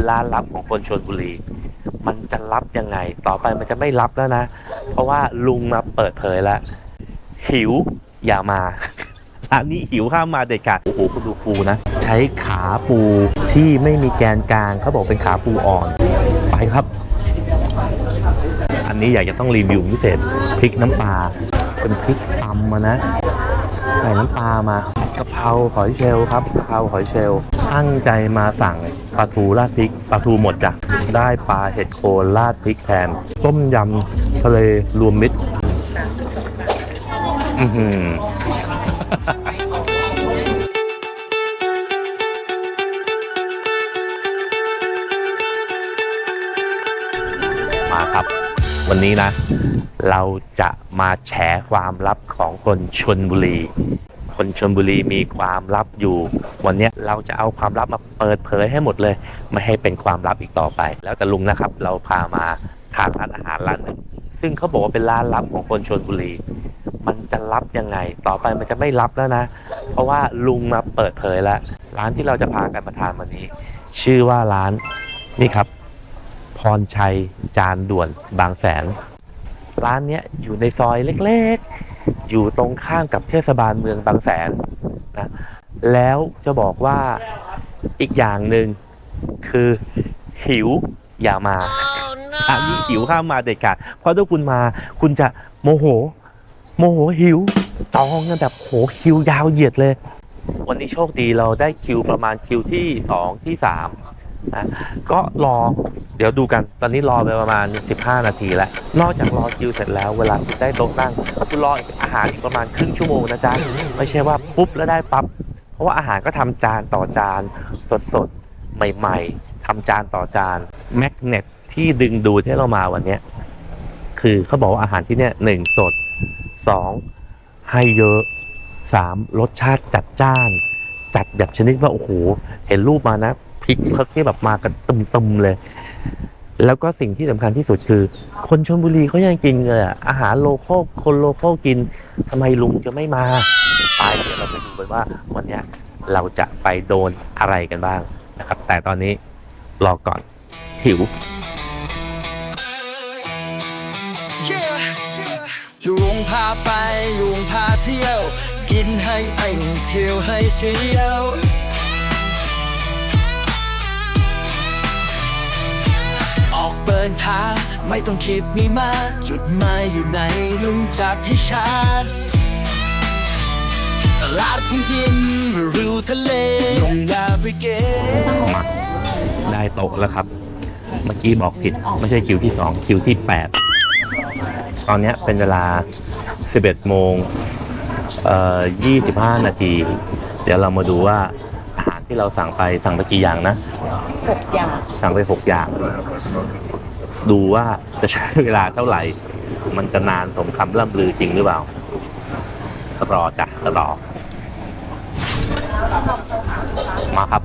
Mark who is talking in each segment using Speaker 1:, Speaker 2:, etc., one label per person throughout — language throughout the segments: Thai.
Speaker 1: ร้านลับของคนชนบุรี มันจะลับยังไง ต่อไปมันจะไม่ลับแล้วนะ เพราะว่าลุงมาเปิดเผยแล้ว หิวอย่ามาร้านนี้หิวข้ามมาเด็ดขาดโอ้โหคุณดูปูนะ ใช้ขาปูที่ไม่มีแกนกลางเขาบอกเป็นขาปูอ่อน ไปครับ อันนี้อยากจะต้องรีวิวพิเศษพริกน้ำปลาเป็นพริกตำมานะใส่น้ำปลามา กะเพราหอยเชลล์ครับกะเพราหอยเชลล์ ตั้งใจมาสั่งปลาทูราดพริกปลาทูหมดจ้ะได้ปลาเห็ดโคนราดพริกแทน ต้มยำทะเลรวมมิตรอือหือมาครับ วันนี้นะ เราจะมาแฉความลับของคนชนบุรี คนชนบุรีมีความลับอยู่ วันนี้เราจะเอาความลับมาเปิดเผยให้หมดเลย ไม่ให้เป็นความลับอีกต่อไป แล้วแต่ลุงนะครับ เราพามาทานร้านอาหารร้านหนึ่งซึ่งเขาบอกว่าเป็นร้านลับของคนชนบุรี มันจะลับยังไง ต่อไปมันจะไม่ลับแล้วนะ เพราะว่าลุงมาเปิดเผยแล้วร้านที่เราจะพากันมาทานวันนี้ ชื่อว่าร้านนี่ครับ พรชัยจานด่วนบางแสนร้านเนี้ยอยู่ในซอยเล็กๆ อยู่ตรงข้ามกับเทศบาลเมืองบางแสนนะแล้วจะบอกว่าอีกอย่างหนึ่งคือหิวอย่ามาอันนี้หิวข้ามมาเด็ดขาดเพราะถ้าคุณมาคุณจะโมโห โมโหหิวจองกันแบบโหคิวยาวเหยียดเลย วันนี้โชคดีเราได้คิวประมาณคิวที่สองที่สาม นะก็รอเดี๋ยวดูกันตอนนี้รอไปประมาณ 15 นาทีแล้ว นอกจากรอคิวเสร็จแล้วเวลาคุณได้โต๊ะนั่งคุณรออาหารประมาณครึ่งชั่วโมงนะจ๊ะไม่ใช่ว่าปุ๊บแล้วได้ปั๊บเพราะว่าอาหารก็ทำจานต่อจานสดๆ ใหม่ ๆทำจานต่อจานแมกเนตที่ดึงดูดให้เรามาวันนี้คือเขาบอกว่าอาหารที่เนี่ยหนึ่งสดสองให้เยอะสามรสชาติจัดจ้าน จัดแบบชนิดว่าโอ้โหเห็นรูปมานะ ริกเขาที่แบบมากันตึมๆเลย แล้วก็สิ่งที่สำคัญที่สุดคือ คนชลบุรีเขายังกินเลยอะอาหารโลคอลคนโลคอลกินทำไมลุงจะไม่มาไปเดี๋ยวเราไปดูกันว่าวันนี้เราจะไปโดนอะไรกันบ้างนะครับ แต่ตอนนี้รอก่อนหิว
Speaker 2: ลุงพาไปลุงพาเที่ยว กินให้ไอ้เที่ยวให้เที่ยว ออกเปิดทางไม่ต้องคิดมีมากจุดหมายอยู่ไหนลุงจับให้ชัดตลาดพุ่งกินริวทะเลลงยาไปเก็บ
Speaker 1: มาได้โต๊ะแล้วครับ เมื่อกี้บอกผิด ไม่ใช่คิวที่ 2 คิวที่ 8 ตอนเนี้ยเป็นเวลา 11 โมงเอ่อ25 นาที เดี๋ยวเรามาดูว่าอาหารที่เราสั่งไปสั่งไปกี่อย่างนะ
Speaker 3: หกอย่าง
Speaker 1: สั่งไป 6 อย่าง ดูว่าจะใช้เวลาเท่าไหร่ มันจะนานสมคำล่ำลือจริงหรือเปล่า รอจ้ะรอ มาครับ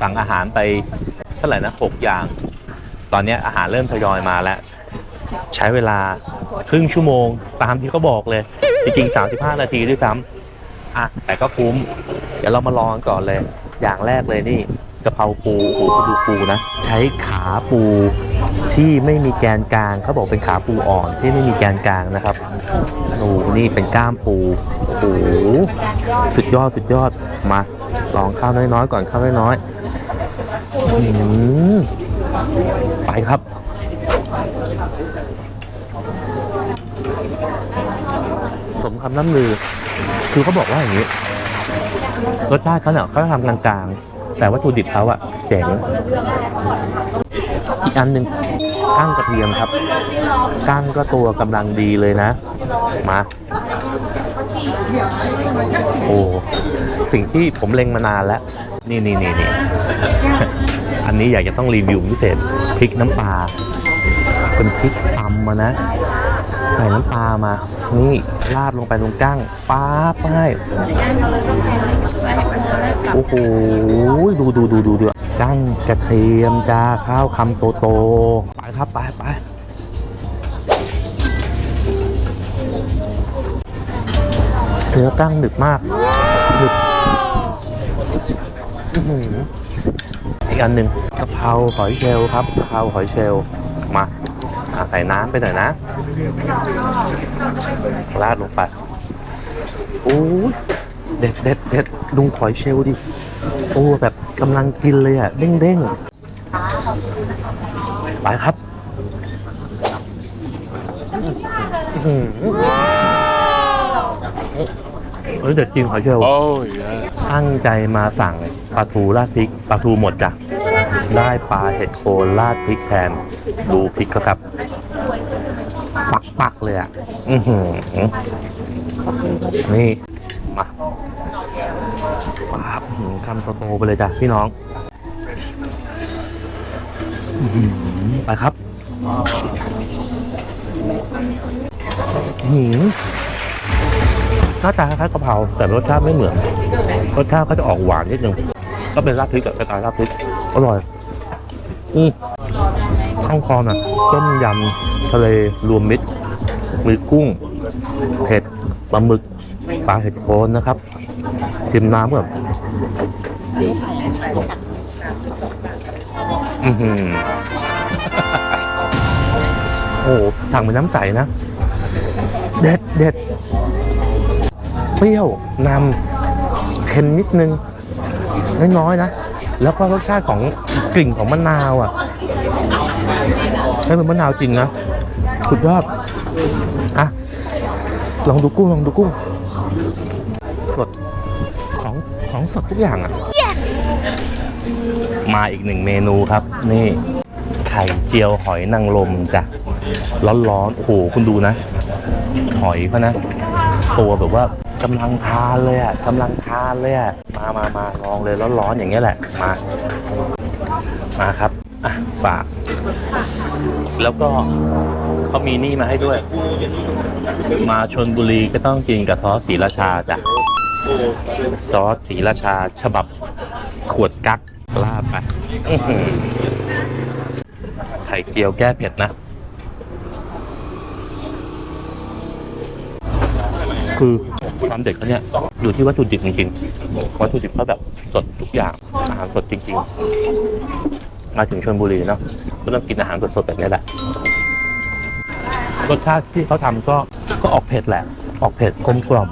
Speaker 1: สั่งอาหารไปเท่าไหร่นะหกอย่าง ตอนนี้อาหารเริ่มทยอยมาแล้ว ใช้เวลาครึ่งชั่วโมง ตามที่เขาบอกเลย จริงๆ 35 นาทีด้วยซ้ำอะแต่ก็คุ้ม เดี๋ยวเรามาลองก่อนเลย อย่างแรกเลยนี่กะเพราปูโอ้โหดูปูนะ ใช้ขาปู ที่ไม่มีแกนกลางเขาบอกเป็นขาปูอ่อนที่ไม่มีแกนกลางนะครับโอ้โหนี่เป็นก้ามปูโอ้โหสุดยอดสุดยอดมาลองข้าวน้อยๆก่อนข้าวน้อยๆไปครับสมคำน้ำลือ คือเขาบอกว่าอย่างนี้รสชาติเขาเนี่ยเขาทำกลางๆ แต่วัตถุดิบเขาอะเจ๋ง อีกอันหนึ่งก้างกระเทียมครับก้างก็ตัวกำลังดีเลยนะ มา โอ้ สิ่งที่ผมเล็งมานานแล้ว นี่นี่นี่นี่อันนี้อยากจะต้องรีวิวพิเศษพริกน้ำปลาเป็นพริกตำมานะ ใส่น้ำปลามา นี่ราดลงไปตรงกั้งป๊าบไปโอ้โหดูดูดูดูดูกั้งกระเทียมจ้าข้าวคำโตโตไปครับไปไปเนื้อกั้งหนึบมากหนึบอื้อหือเป็นไงอันหนึ่งกะเพราหอยเชลล์ครับกะเพราหอยเชลล์มา ใส่น้ำไปหน่อยนะราดลงไปโอ้ยเด็ดเด็ดเด็ดลุงหอยเชลล์ดิ โอ้แบบกำลังกินเลยอะ เด้งเด้งๆไปครับอื้อหือเฮ้ยเด็ดจริงหอยเชลล์
Speaker 3: Oh yeah.
Speaker 1: ตั้งใจมาสั่งปลาทูราดพริกปลาทูหมดจ้ะ ได้ปลาเห็ดโคนราดพริกแทน ดูพริกเขาครับ ปักปักเลยอะอือหือนี่ มาปั๊บคำโตๆไปเลยจ้ะพี่น้องไปครับหือหน้าตาคล้ายกะเพราแต่รสชาติไม่เหมือน รสชาติก็จะออกหวานนิดนึงก็เป็นราดพริกกับสไตล์ราดพริกอร่อย อืมข้างคอน่ะต้มยำทะเลรวมมิตรมีกุ้ง เผ็ดปลาหมึกปลาเห็ดโคนนะครับชิมน้ำแบบอือหือโอ้โหสั่งเป็นน้ำใสนะ เด็ดเด็ดเปรี้ยวนำเค็มนิดนึง น้อยๆนะ แล้วก็รสชาติของกลิ่นของมะนาวอะให้เป็นมะนาวจริงนะสุดยอดอะลองดูกุ้งลองดูกุ้งสดของของสดทุกอย่างอะมาอีกหนึ่งเมนูครับ นี่ ไข่เจียวหอยนางรมจ้ะร้อนๆโอ้โหคุณดูนะ หอยเขานะ ตัวแบบว่า กำลังทานเลยอะกำลังทานเลยอะมามามาลองเลยร้อนๆอย่างเงี้ยแหละมามาครับอะฝาก แล้วก็เขามีนี่มาให้ด้วย มาชนบุรีก็ต้องกินกับซอสสีราชาจ้ะซอสสีราชา ฉบับขวดกักลาดไปไข่เจียวแก้เผ็ดนะ คือความเด็ดเขาเนี่ยอยู่ที่วัตถุดิบจริงๆวัตถุดิบเขาแบบสดทุกอย่างอาหารสดจริงๆ มาถึงชลบุรีเนาะก็ต้องกินอาหารสดๆแบบนี้แหละรสชาติที่เขาทำก็ก็ออกเผ็ดแหละ ออกเผ็ดกลมกล่อม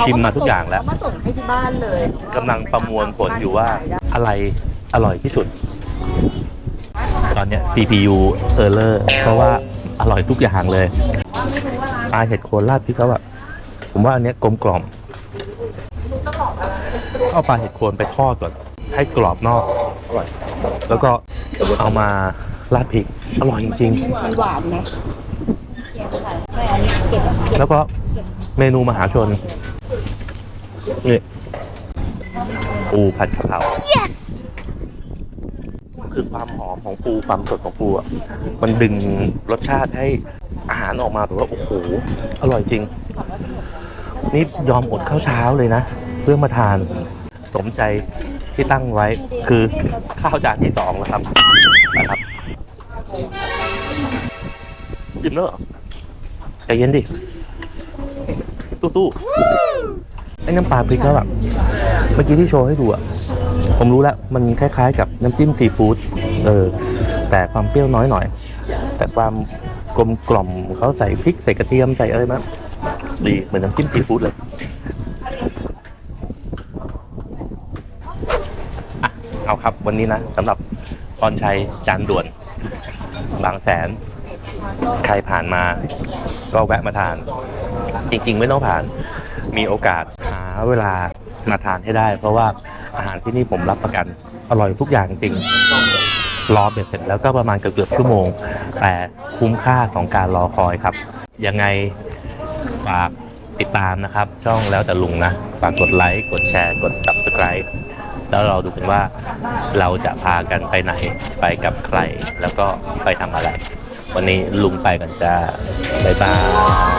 Speaker 1: ชิมมาทุกอย่างแล้ว
Speaker 4: เขมาส่งให้ที่บ้านเลย
Speaker 1: กำลังประมวลผลอยู่ว่าอะไรอร่อยที่สุดต อนเนี้ย CPU error เพราะว่าอร่อยทุกอย่างเลยปลาเห็ดโคนราดพริกเขาอะผมว่าอันเนี้ยกลมกล่อมเอาปลาเห็ดโคนไปทอดก่อนให้กรอบนอกแล้วก็เอามาราดพริกอร่อยจริง
Speaker 4: มันหวานนะ
Speaker 1: ๆ แล้วก็เมนูมหาชน นี่ปูผัดกะเพรา
Speaker 4: yes
Speaker 1: คือความหอมของปูความสดของปูอะมันดึงรสชาติให้อาหารออกมาแบบว่าโอ้โหอร่อยจริง นี่ยอมอดข้าวเช้าเลยนะ เพื่อมาทานสมใจที่ตั้งไว้คือข้าวจานที่สองแล้วครับนะครับจิ้มแล้วเหรอใจเย็นดิตู้ๆไอ้น้ำปลาพริกแล้วแบบเมื่อกี้ที่โชว์ให้ดูอะ ผมรู้แล้วมันคล้ายๆ กับน้ำจิ้มซีฟู้ดเออแต่ความเปรี้ยวน้อยหน่อย แต่ความกลมกล่อมเขาใส่พริกใส่กระเทียมใส่อะไรมาดีเหมือนน้ำจิ้มซีฟู้ดเลยอเอาครับวันนี้นะสำหรับพรชัยจานด่วน บางแสน ใครผ่านมา ก็แวะมาทาน จริง ๆ ไม่ต้องผ่าน มีโอกาสหาเวลามาทานให้ได้ เพราะว่า อาหารที่นี่ผมรับประกันอร่อยทุกอย่างจริงรอเบ็ดเสร็จแล้วก็ประมาณเกือบๆชั่วโมง แต่คุ้มค่าของการรอคอยครับ ยังไงฝากติดตามนะครับ ช่องแล้วแต่ลุงนะ ฝากกดไลค์ กดแชร์ กด subscribe แล้วเราดูกันว่าเราจะพากันไปไหนไปกับใคร แล้วก็ไปทำอะไร วันนี้ลุงไปกันจ้าบ๊ายบาย